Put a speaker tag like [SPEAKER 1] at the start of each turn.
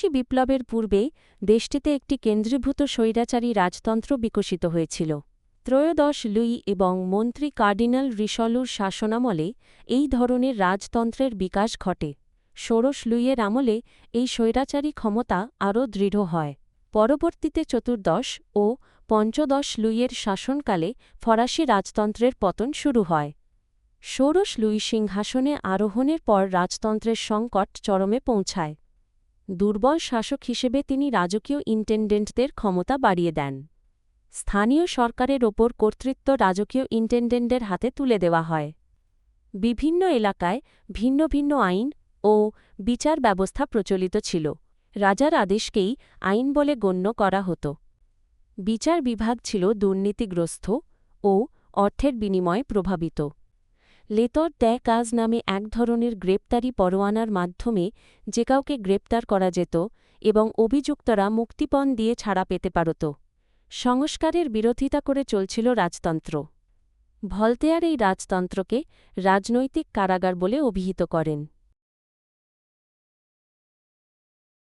[SPEAKER 1] ফরাসি বিপ্লবের পূর্বে দেশটিতে একটি কেন্দ্রীভূত স্বৈরাচারী রাজতন্ত্র বিকশিত হয়েছিল। ত্রয়োদশ লুই এবং মন্ত্রী কার্ডিনাল রিশলুর শাসনামলে এই ধরনের রাজতন্ত্রের বিকাশ ঘটে। ষোড়শ লুইয়ের আমলে এই স্বৈরাচারী ক্ষমতা আরও দৃঢ় হয়। পরবর্তীতে চতুর্দশ ও পঞ্চদশ লুইয়ের শাসনকালে ফরাসি রাজতন্ত্রের পতন শুরু হয়। ষোড়শ লুই সিংহাসনে আরোহণের পর রাজতন্ত্রের সংকট চরমে পৌঁছায়। দুর্বল শাসক হিসেবে তিনি রাজকীয় ইন্টেন্ডেন্টদের ক্ষমতা বাড়িয়ে দেন। স্থানীয় সরকারের ওপর কর্তৃত্ব রাজকীয় ইন্টেন্ডেন্টের হাতে তুলে দেওয়া হয়। বিভিন্ন এলাকায় ভিন্ন ভিন্ন আইন ও বিচার ব্যবস্থা প্রচলিত ছিল। রাজার আদেশকেই আইন বলে গণ্য করা হতো। বিচার বিভাগ ছিল দুর্নীতিগ্রস্ত ও অর্থের বিনিময়ে প্রভাবিত। লেতর দ্য কাজ নামে এক ধরনের গ্রেপ্তারি পরোয়ানার মাধ্যমে যে কাউকে গ্রেপ্তার করা যেত এবং অভিযুক্তরা মুক্তিপণ দিয়ে ছাড়া পেতে পারত। সংস্কারের বিরোধিতা করে চলছিল রাজতন্ত্র। ভলতেয়ার এই রাজতন্ত্রকে রাজনৈতিক কারাগার বলে অভিহিত করেন।